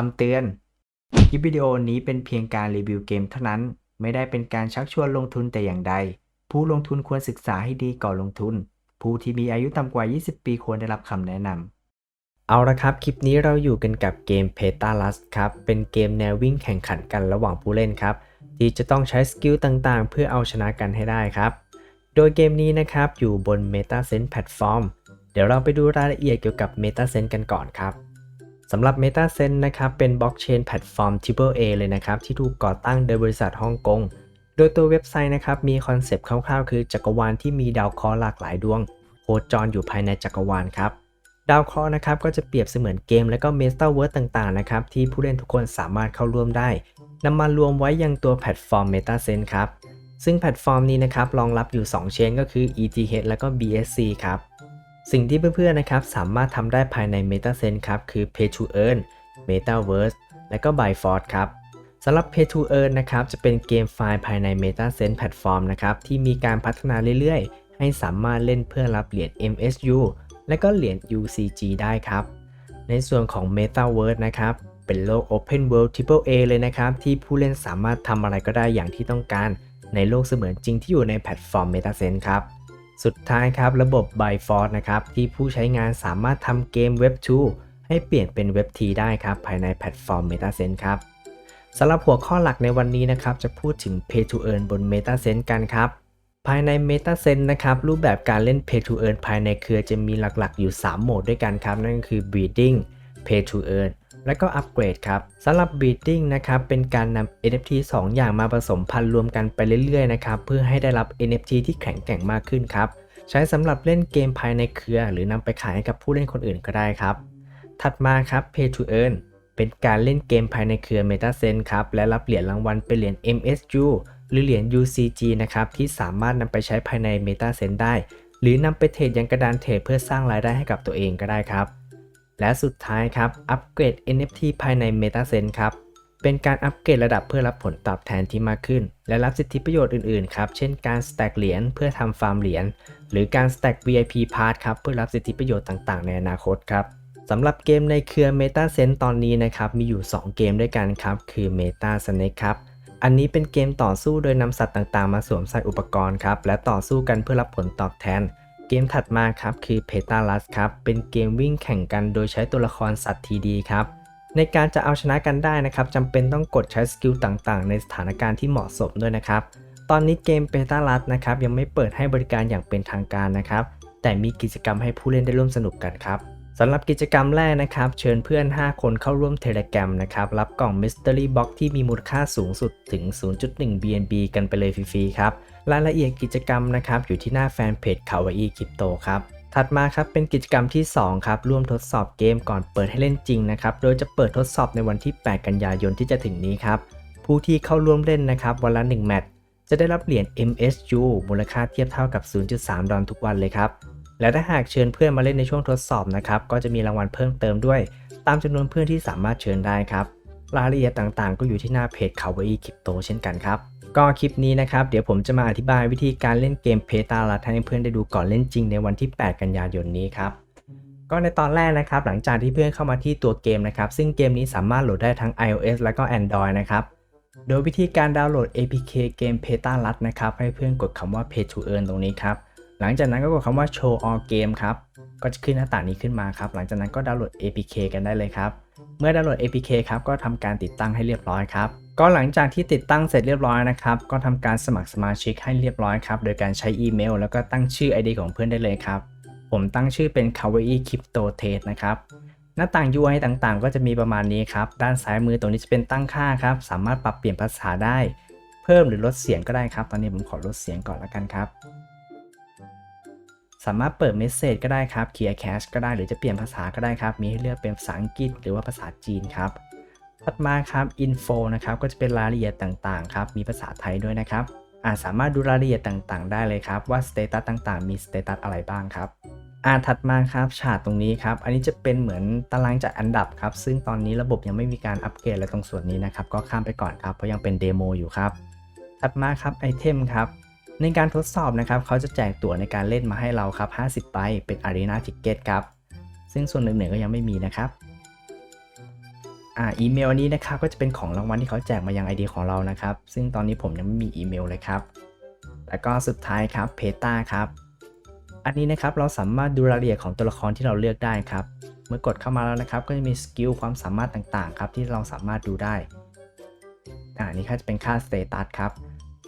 คำเตือน คลิปวิดีโอนี้เป็นเพียงการรีวิวเกมเท่านั้น ไม่ได้เป็นการชักชวนลงทุนแต่อย่างใด ผู้ลงทุนควรศึกษาให้ดีก่อนลงทุน ผู้ที่มีอายุต่ำกว่า 20 ปีควรได้รับคำแนะนำ เอาละครับ คลิปนี้เราอยู่กันกับเกม p e t a l u s ครับ เป็นเกมแนววิ่งแข่งขันกันระหว่างผู้เล่นครับ ที่จะต้องใช้สกิลต่างๆ เพื่อเอาชนะกันให้ได้ครับ โดยเกมนี้นะครับอยู่บน MetaSense Platform เดี๋ยวเราไปดูรายละเอียดเกี่ยวกับ MetaSense กันก่อนครับ สำหรับ MetaSense นะครับเป็นบล็อกเชนแพลตฟอร์ม Triple A เลยนะครับที่ถูกก่อตั้งโดยบริษัทฮ่องกง โดยตัวเว็บไซต์นะครับมีคอนเซปต์คร่าวๆ คือจักรวาลที่มีดาวเคราะห์หลากหลายดวง โคจรอยู่ภายในจักรวาลครับดาวเคราะห์นะครับก็จะเปรียบเสมือนเกมและก็เมสตาเวิร์สต่างๆนะครับที่ผู้เล่นทุกคนสามารถเข้าร่วมได้นำมารวมไว้ยังตัวแพลตฟอร์ม MetaSense ครับซึ่งแพลตฟอร์มนี้นะครับรองรับอยู่ 2 เชนก็คือ ETH และก็ BSC ครับ สิ่งที่เพื่อนๆนะครับสามารถทำได้ภายใน MetaSense ครับคือ Pay to Earn Metaverse และก็ Bifrost ครับสำหรับ Pay to Earn นะครับจะเป็นเกมไฟล์ภายใน MetaSense แพลตฟอร์มนะครับที่มีการพัฒนาเรื่อยๆ ให้สามารถเล่นเพื่อรับเหรียญ MSU และก็เหรียญ UCG ได้ครับ ในส่วนของ Metaverse นะครับเป็นโลก Open World Triple A เลยนะครับที่ผู้เล่นสามารถทำอะไรก็ได้อย่างที่ต้องการ ในโลกเสมือนจริงที่อยู่ในแพลตฟอร์ม MetaSense ครับ สุดท้ายครับระบบ Bifrost นะครับที่ผู้ใช้งานสามารถทำเกม Web 2 ให้เปลี่ยนเป็น Web 3ได้ครับภายในแพลตฟอร์ม MetaSense ครับสำหรับหัวข้อหลักในวันนี้นะครับจะพูดถึง Pay to Earn บน MetaSense กันครับภายใน MetaSense นะครับรูปแบบการเล่น Pay to Earn ภายในเครือจะมีหลักๆ อยู่ 3 โหมดด้วยกันครับนั่นก็คือ Breeding Pay to Earn และก็ Upgrade ครับสำหรับ Breeding นะครับเป็นการนำ NFT 2 อย่างมาผสมพันธุ์รวมกันไปเรื่อยๆนะครับเพื่อให้ได้รับ NFT ที่แข็งแกร่งมากขึ้นครับใช้สำหรับเล่นเกมภายในเครือ หรือนำไปขายให้กับผู้เล่นคนอื่นก็ได้ครับ ถัดมาครับ Pay to Earn เป็นการเล่นเกมภายในเครือ MetaSense ครับและรับเหรียญรางวัลเป็นเหรียญ MSU หรือเหรียญ UCG นะครับที่สามารถนำไปใช้ภายใน MetaSense ได้ หรือนำไปเทรดยังกระดานเทรดเพื่อสร้างรายได้ให้กับตัวเองก็ได้ครับ และสุดท้ายครับ อัปเกรด NFT ภายใน MetaSense ครับ เป็นการอัปเกรดระดับเพื่อรับผลตอบแทนที่มากขึ้น และรับสิทธิประโยชน์อื่นๆ ครับ เช่นการ stack เหรียญเพื่อทำฟาร์มเหรียญ หรือการ stack VIP Pass ครับเพื่อรับสิทธิประโยชน์ต่างๆ ในอนาคตครับสำหรับเกมในเครือ MetaSense ตอนนี้นะครับ มีอยู่ 2 เกมด้วยกันครับ คือ Meta Snake ครับ อันนี้เป็นเกมต่อสู้โดยนำสัตว์ต่างๆ มาสวมใส่อุปกรณ์ครับ และต่อสู้กันเพื่อรับผลตอบแทน เกมถัดมาครับคือ p e t a l u s ครับ เป็นเกมวิ่งแข่งกันโดยใช้ตัวละครสัตว์ทีดีครับ ในการจะเอาชนะกันได้นะครับจำเป็นต้องกดใช้สกิลต่างๆ ในสถานการณ์ที่เหมาะสมด้วยนะครับ ตอนนี้เกม p e t a l u s นะครับยังไม่เปิดให้บริการอย่างเป็นทางการนะครับ แต่มีกิจกรรมให้ผู้เล่นได้ร่วมสนุกกันครับ สำหรับกิจกรรมแรกนะครับ เชิญเพื่อน 5 คนเข้าร่วม Telegram นะครับ รับกล่อง Mystery Box ที่มีมูลค่าสูงสุดถึง 0.1 BNB กันไปเลยฟรีๆครับ รายละเอียดกิจกรรมนะครับ อยู่ที่หน้าแฟนเพจ Kawaii Crypto ครับ ถัดมาครับเป็นกิจกรรมที่ 2 ครับ ร่วมทดสอบเกมก่อนเปิดให้เล่นจริงนะครับ โดยจะเปิดทดสอบในวันที่ 8 กันยายนที่จะถึงนี้ครับ ผู้ที่เข้าร่วมเล่นนะครับวันละ 1 แมตช์จะได้รับเหรียญ MSU มูลค่าเทียบเท่ากับ 0.3 ดอลลาร์ทุกวันเลยครับ และถ้าหากเชิญเพื่อนมาเล่นในช่วงทดสอบนะครับ ก็จะมีรางวัลเพิ่มเติมด้วย ตามจำนวนเพื่อนที่สามารถเชิญได้ครับ รายละเอียดต่างๆ ก็อยู่ที่หน้าเพจ Kawaii Crypto เช่นกันครับ ก็คลิปนี้นะครับ เดี๋ยวผมจะมาอธิบายวิธีการเล่นเกมเพตาลัดให้เพื่อนได้ดูก่อนเล่นจริงในวันที่ 8 กันยายนนี้ครับก็ในตอนแรกนะครับ หลังจากที่เพื่อนเข้ามาที่ตัวเกมนะครับ ซึ่งเกมนี้สามารถโหลดได้ทั้ง iOS และก็ Android นะครับโดยวิธีการดาวน์โหลด APK เกม p e t a l u d นะครับ ให้เพื่อนกดคำว่า Pay to Earn ตรงนี้ครับ หลังจากนั้นก็กดคำว่า Show All Game ครับ ก็จะขึ้นหน้าต่างนี้ขึ้นมาครับ หลังจากนั้นก็ดาวน์โหลด APK กันได้เลยครับ เมื่อดาวน์โหลด APK ครับ ก็ทำการติดตั้งให้เรียบร้อยครับ ก็หลังจากที่ติดตั้งเสร็จเรียบร้อยนะครับ ก็ทำการสมัครสมาชิกให้เรียบร้อยครับ โดยการใช้อีเมล แล้วก็ตั้งชื่อ ID ของเพื่อนได้เลยครับ ผมตั้งชื่อเป็น Kawaii Crypto Trade นะครับหน้าต่าง UI ต่างๆ ก็จะมีประมาณนี้ครับ ด้านซ้ายมือตรงนี้จะเป็นตั้งค่าครับ สามารถปรับเปลี่ยนภาษาได้ เพิ่มหรือลดเสียงก็ได้ครับ ตอนนี้ผมขอลดเสียงก่อนละกันครับ สามารถเปิดเมสเซจก็ได้ครับเคลียร์แคชก็ได้หรือจะเปลี่ยนภาษาก็ได้ครับ มีให้เลือกเป็นภาษาอังกฤษหรือว่าภาษาจีนครับถัดมาครับ info นะครับก็จะเป็นรายละเอียดต่างๆครับมีภาษาไทยด้วยนะครับอาจสามารถดูรายละเอียดต่างๆ ได้เลยครับว่าสเตตัสต่างๆ มีสเตตัสอะไรบ้างครับอ่าถัดมาครับฉากตรงนี้ครับ อันนี้จะเป็นเหมือนตารางจัดอันดับครับ ซึ่งตอนนี้ระบบยังไม่มีการอัปเกรดอะไรตรงส่วนนี้นะครับ ก็ข้ามไปก่อนครับ เพราะยังเป็นเดโมอยู่ครับ ถัดมาครับไอเทมครับ ในการทดสอบนะครับเขาจะแจกตั๋วในการเล่นมาให้เราครับ 50ใบเป็น Arena Ticket ครับ ซึ่งส่วนหนึ่งๆก็ยังไม่มีนะครับอ่าอีเมลอันนี้นะครับก็จะเป็นของรางวัลที่เขาแจกมายัง ID ของเรานะครับ ซึ่งตอนนี้ผมยังไม่มีอีเมลเลยครับ แล้วก็สุดท้ายครับเพตาครับ อันนี้นะครับเราสามารถดูรายละเอียดของตัวละครที่เราเลือกได้ครับ เมื่อกดเข้ามาแล้วนะครับ ก็จะมีสกิลความสามารถต่างๆครับที่เราสามารถดูได้อ่านี่ครับจะเป็นค่าสเตตัสครับ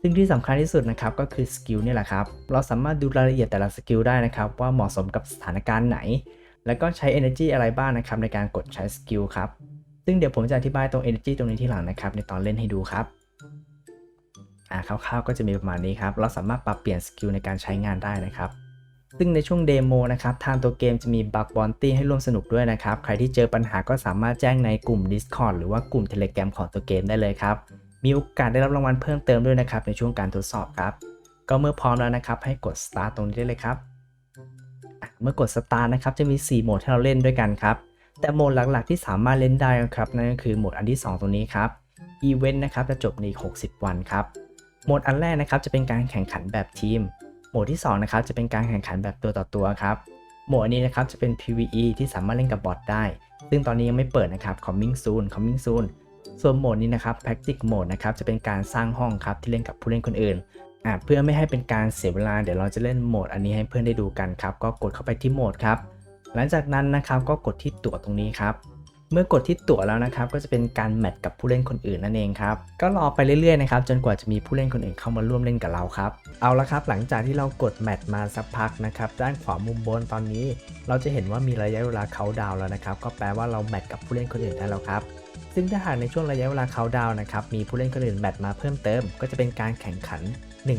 ซึ่งที่สำคัญที่สุดนะครับก็คือสกิลนี่แหละครับ เราสามารถดูรายละเอียดแต่ละสกิลได้นะครับ ว่าเหมาะสมกับสถานการณ์ไหน แล้วก็ใช้ energy อะไรบ้างนะครับในการกดใช้สกิลครับ ซึ่งเดี๋ยวผมจะอธิบายตรง energy ตรงนี้ที่หลังนะครับ ในตอนเล่นให้ดูครับอ่าคร่าวๆก็จะมีประมาณนี้ครับ เราสามารถปรับเปลี่ยนสกิลในการใช้งานได้นะครับ ซึ่งในช่วงเดโมนะครับ ทางตัวเกมจะมีบักบอนตี้ให้ร่วมสนุกด้วยนะครับ ใครที่เจอปัญหาก็สามารถแจ้งในกลุ่ม Discord หรือว่ากลุ่ม Telegram ของตัวเกมได้เลยครับ มีโอกาสได้รับรางวัลเพิ่มเติมด้วยนะครับในช่วงการทดสอบครับ ก็เมื่อพร้อมแล้วนะครับ ให้กด start ตรงนี้ได้เลยครับ เมื่อกด start นะครับจะมี 4 โหมดให้เราเล่นด้วยกันครับ แต่โหมดหลักๆที่สามารถเล่นได้นะครับนั่นก็คือโหมดอันที่ 2 ตรงนี้ครับ Event นะครับจะจบในอีก60 วันครับ โหมดอันแรกนะครับจะเป็นการแข่งขันแบบทีม โหมดที่ 2 นะครับจะเป็นการแข่งขันแบบตัวต่อตัวครับ โหมดอันนี้นะครับจะเป็น PVE ที่สามารถเล่นกับบอทได้ ซึ่งตอนนี้ยังไม่เปิดนะครับ coming soon coming soon ส่วนโหมดนี้นะครับ practice mode นะครับจะเป็นการสร้างห้องครับที่เล่นกับผู้เล่นคนอื่นอ่าเพื่อไม่ให้เป็นการเสียเวลาเดี๋ยวเราจะเล่นโหมดอันนี้ให้เพื่อนได้ดูกันครับ ก็กดเข้าไปที่โหมดครับ หลังจากนั้นนะครับก็กดที่ตั๋วตรงนี้ครับ เมื่อกดที่ตั๋วแล้วนะครับ ก็จะเป็นการแมทกับผู้เล่นคนอื่นนั่นเองครับ ก็รอไปเรื่อยๆนะครับจนกว่าจะมีผู้เล่นคนอื่นเข้ามาร่วมเล่นกับเราครับ เอาละครับหลังจากที่เรากดแมทมาสักพักนะครับ ด้านขวามุมบนตอนนี้ เราจะเห็นว่ามีระยะเวลาเขาดาวแล้วนะครับ ก็แปลว่าเราแมทกับผู้เล่นคนอื่นได้แล้วครับ ซึ่งถ้าหากในช่วงระยะเวลาเขาดาวนะครับมีผู้เล่นคนอื่นแมทมาเพิ่มเติม ก็จะเป็นการแข่งขัน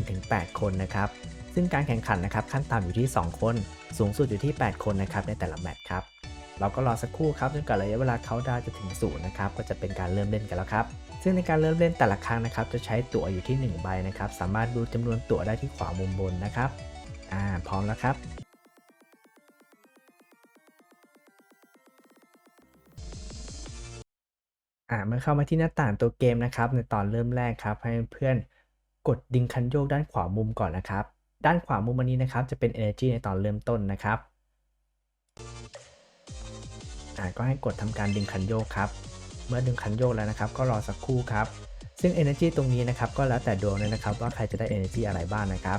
1-8 คนนะครับซึ่งการแข่งขันนะครับขั้นต่ำอยู่ที่ 2 คน สูงสุดอยู่ที่ 8 คนนะครับในแต่ละแมตช์ครับเราก็รอสักครู่ครับจนกว่าระยะเวลาเขาดาวจะถึงศูนย์นะครับก็จะเป็นการเริ่มเล่นกันแล้วครับซึ่งในการเริ่มเล่นแต่ละครั้งนะครับจะใช้ตั๋วอยู่ที่ 1 ใบนะครับสามารถดูจำนวนตั๋วได้ที่ขวามุมบนนะครับอ่าพร้อมแล้วครับ อ่าเมื่อเข้ามาที่หน้าต่างตัวเกมนะครับ ในตอนเริ่มแรกครับ ให้เพื่อนกดดึงคันโยกด้านขวามุมก่อนนะครับ ด้านขวามุมอันนี้นะครับ จะเป็น energy ในตอนเริ่มต้นนะครับอ่าก็ให้กดทำการดึงคันโยกครับ เมื่อดึงคันโยกแล้วนะครับ ก็รอสักครู่ครับ ซึ่ง energy ตรงนี้นะครับ ก็แล้วแต่ดวงเลยนะครับ ว่าใครจะได้ energy อะไรบ้างนะครับ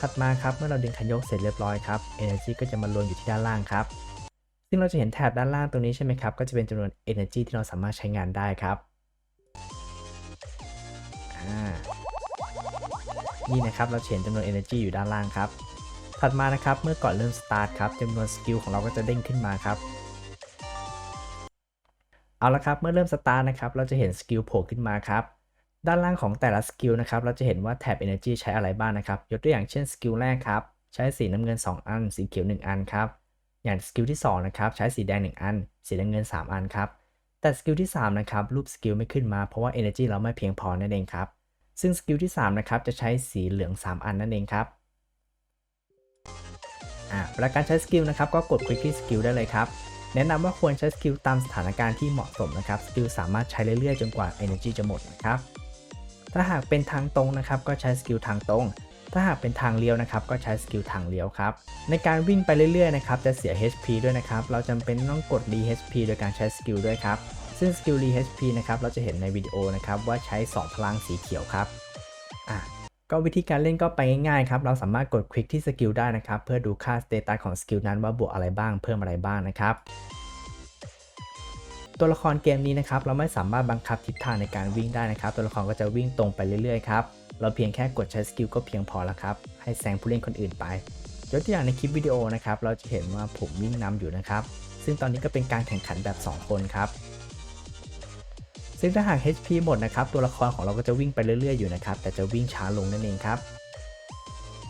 ถัดมาครับ เมื่อเราดึงคันโยกเสร็จเรียบร้อยครับ energy ก็จะมารวมอยู่ที่ด้านล่างครับ ซึ่งเราจะเห็นแถบด้านล่างตรงนี้ใช่ไหมครับ ก็จะเป็นจำนวน energy ที่เราสามารถใช้งานได้ครับ นี่นะครับ เราเห็นจำนวน energy อยู่ด้านล่างครับ ถัดมานะครับ เมื่อก่อนเริ่ม start ครับจำนวนสกิลของเราก็จะเด้งขึ้นมาครับ เอาละครับ เมื่อเริ่ม start นะครับ เราจะเห็นสกิลโผล่ขึ้นมาครับด้านล่างของแต่ละสกิลนะครับ เราจะเห็นว่าแถบ energy ใช้อะไรบ้างนะครับ ยกตัวอย่างเช่นสกิลแรกครับ ใช้สีน้ำเงิน 2 อัน สีเขียว 1 อันครับ อย่างสกิลที่2นะครับใช้สีแดง 1 อัน สีน้ำเงิน 3 อันครับ แต่สกิลที่3นะครับรูปสกิลไม่ขึ้นมาเพราะว่า energy เราไม่เพียงพอนั่นเองครับ ซึ่งสกิลที่3นะครับจะใช้สีเหลือง 3 อันนั่นเองครับอ่าเวลาการใช้สกิลนะครับก็กดคลิกที่สกิลได้เลยครับ แนะนำว่าควรใช้สกิลตามสถานการณ์ที่เหมาะสมนะครับสกิลสามารถใช้เรื่อยๆจนกว่า energy จะหมดนะครับถ้าหากเป็นทางตรงนะครับก็ใช้สกิลทางตรง ถ้าหากเป็นทางเลี้ยวนะครับก็ใช้สกิลทางเลี้ยวครับในการวิ่งไปเรื่อยๆนะครับจะเสีย HP ด้วยนะครับเราจำเป็นต้องกด re HP โดยการใช้สกิลด้วยครับซึ่งสกิล re HP นะครับเราจะเห็นในวิดีโอนะครับว่าใช้ 2 พลังสีเขียวครับอะก็วิธีการเล่นก็ไปง่ายๆครับ เราสามารถกดคลิกที่สกิลได้นะครับ เพื่อดูค่าสเตตัสของสกิลนั้นว่าบวกอะไรบ้างเพิ่มอะไรบ้างนะครับ ตัวละครเกมนี้นะครับ เราไม่สามารถบังคับทิศทางในการวิ่งได้นะครับ ตัวละครก็จะวิ่งตรงไปเรื่อยๆครับ เราเพียงแค่กดใช้สกิลก็เพียงพอแล้วครับ ให้แซงผู้เล่นคนอื่นไปยกตัวอย่างในคลิปวิดีโอนะครับ เราจะเห็นว่าผมวิ่งนำอยู่นะครับ ซึ่งตอนนี้ก็เป็นการแข่งขันแบบ 2 คนครับ ซึ่งถ้าหาก HP หมดนะครับ ตัวละครของเราก็จะวิ่งไปเรื่อยๆอยู่นะครับ แต่จะวิ่งช้าลงนั่นเองครับ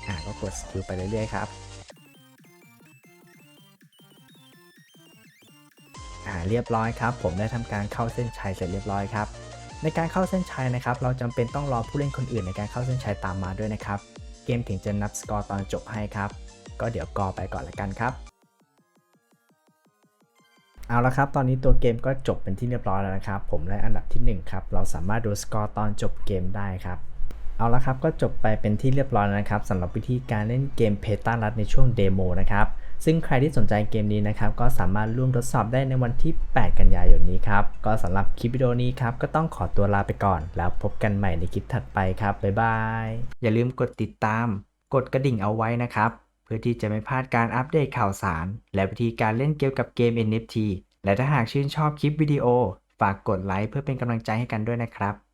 อ่าก็กดสกิลไปเรื่อยๆครับ อ่าเรียบร้อยครับ ผมได้ทำการเข้าเส้นชัยเสร็จเรียบร้อยครับ ในการเข้าเส้นชัยนะครับ เราจำเป็นต้องรอผู้เล่นคนอื่นในการเข้าเส้นชัยตามมาด้วยนะครับ เกมถึงจะนับสกอร์ตอนจบให้ครับ ก็เดี๋ยวกอไปก่อนละกันครับ เอาละครับ ตอนนี้ตัวเกมก็จบเป็นที่เรียบร้อยแล้วนะครับ ผมได้อันดับที่ 1 ครับ เราสามารถดูสกอร์ตอนจบเกมได้ครับเอาละครับก็จบไปเป็นที่เรียบร้อยแล้วนะครับสำหรับวิธีการเล่นเกมเพตารัดในช่วงเดโมนะครับ ซึ่งใครที่สนใจเกมนี้นะครับ ก็สามารถร่วมทดสอบได้ในวันที่ 8 กันยายนนี้ครับ ก็สำหรับคลิปวิดีโอนี้ครับ ก็ต้องขอตัวลาไปก่อน แล้วพบกันใหม่ในคลิปถัดไปครับ บ๊ายบาย อย่าลืมกดติดตาม กดกระดิ่งเอาไว้นะครับ เพื่อที่จะไม่พลาดการอัปเดตข่าวสาร และวิธีการเล่นเกี่ยวกับเกม NFT และถ้าหากชื่นชอบคลิปวิดีโอ ฝากกดไลค์เพื่อเป็นกำลังใจให้กันด้วยนะครับ